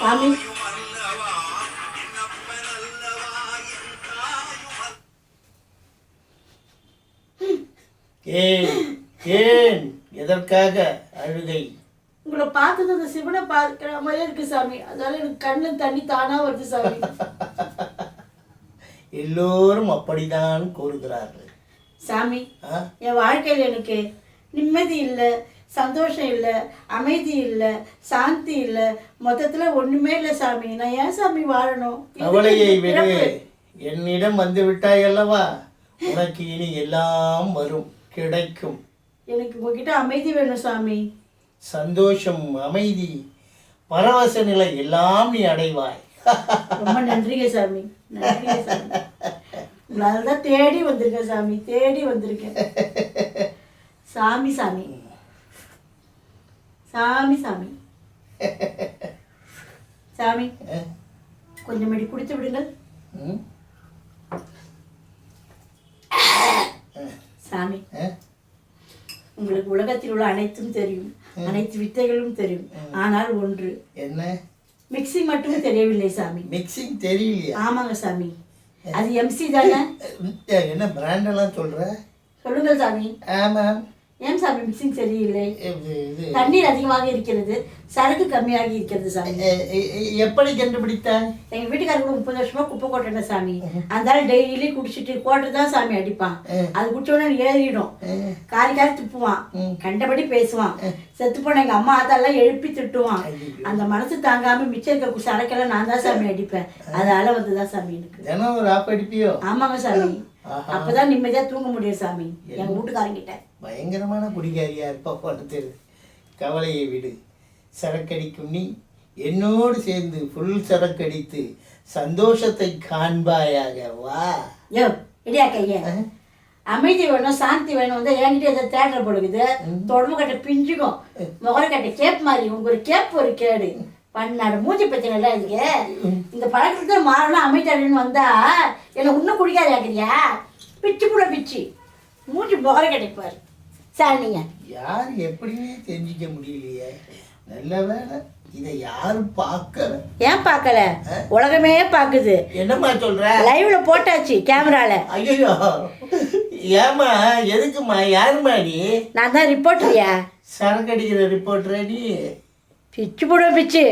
சாமி. ஏன் ஏன் எதற்காக அழுகை? உங்களை பார்த்தது அந்த சிவனை பார்க்கிற மாதிரியே இருக்கு சாமி. அதனால எனக்கு கண்ணு தண்ணி தானா வருது சாமி. எல்லோரும் அப்படித்தான் கூறுகிறார்கள். சாமி? என் வாழ்க்கையில் எனக்கு நிம்மதி இல்லை. சந்தோஷம் இல்லை அமைதி இல்லை சாந்தி இல்லை. மொத்தத்தில் ஒன்றுமே இல்லை சாமி. நான் ஏன் சாமி வாழணும்? கவலையை விடு. என்னிடம் வந்து விட்டாய் அல்லவா உனக்கு இனி எல்லாம் வரும். கிடைக்கும். எனக்கு உங்ககிட்ட அமைதி வேணும் சாமி. சந்தோஷம் அமைதி பரவச நிலை எல்லாம் நீ அடைவாய். ரொம்ப நன்றிங்க சாமி. நன்றிங்க சாமி. தான் தேடி வந்திருக்கேன் சாமி. தேடி வந்திருக்கேன். சாமி சாமி. சாமி சாமி. சாமி கொஞ்சம் மடி குடித்து விடுங்கள் சாமி உங்களுக்கு உலகத்தில் உள்ள அனைத்தும் தெரியும். அனைத்து வித்தைகளும் தெரியும். ஆனால் ஒன்று. என்ன? மிக்ஸி மட்டும் தெரியவில்லை சாமி. மிக்சிங் தெரியலையா? ஆமாங்க சாமி. அது எம்சி தானே? என்ன பிராண்டெல்லாம் சொல்ற? சொல்லுங்கள் சாமி. ஆமாம் ஏன் சாமி மிக்சிங் சரியில்லை? தண்ணீர் அதிகமாக இருக்கிறது. சரக்கு கம்மியாகி இருக்கிறது சாமி. எப்படி கண்டுபிடித்தாய் எங்க வீட்டுக்காரர் கூட முப்பது வருஷமா குப்பை கொட்டணும் சாமி. அந்த டெய்லி குடிச்சிட்டு கோட்டை தான் சாமி அடிப்பான். அது குடிச்சோடனே ஏறிடும். காரி காரி துப்புவான். கண்டபடி பேசுவான். செத்து போன எங்க அம்மா அதெல்லாம் எழுப்பி திட்டுவான். அந்த மனசு தாங்காம மிச்சம் இருக்க சரக்கெல்லாம் நான் தான் சாமி அடிப்பேன். அதால வந்துதான் சாமி எனக்கு. ஆமாங்க சாமி. அப்பதான் நிம்மதியா தூங்க முடியும் சாமி. எங்க வீட்டுக்காரங்கிட்ட. பயங்கரமான குடிகாரியா இருப்பா கவலையை விடு. சரக்கடிக்கும் நீ. என்னோடு சேர்ந்து ஃபுல் சரக்கடித்து சந்தோஷத்தை காண்பாயாக. வா. யோ இடியா கைய. அமைதி வேணும் சாந்தி வேணும் வந்து என்கிட்ட எதை தேடுற பொழுது தொடர்பு கட்ட பிஞ்சுக்கும். முகர கட்ட கேப் மாதிரி உங்க ஒரு கேப் ஒரு கேடு. பண்ணாடு மூஞ்சி பிரச்சனை இல்லை இதுக்கு. இந்த பழக்கத்துல மாறணும் அமைதியாடுன்னு வந்தா என்னை இன்னும் குடிக்காத ஆக்குறியா பிச்சு கூட பிச்சு. மூஞ்சி முகர கட்டிப்பாரு சார் நீங்க. யார் எப்படின்னே தெரிஞ்சிக்க முடியலையே. நல்ல வேலை. இதை யாரும் பார்க்கல. ஏன் பார்க்கல? உலகமே பார்க்குது. என்னம்மா சொல்ற? லைவ்ல போட்டாச்சு கேமரால ஐயோ ஏம்மா எதுக்குமா யாரும்மா நீ? நான் தான் ரிப்போர்ட்டரியா சரக்கு அடிக்கிற ரிப்போர்ட்டரா நீ? பிச்சு போடுவேன் பிச்சு.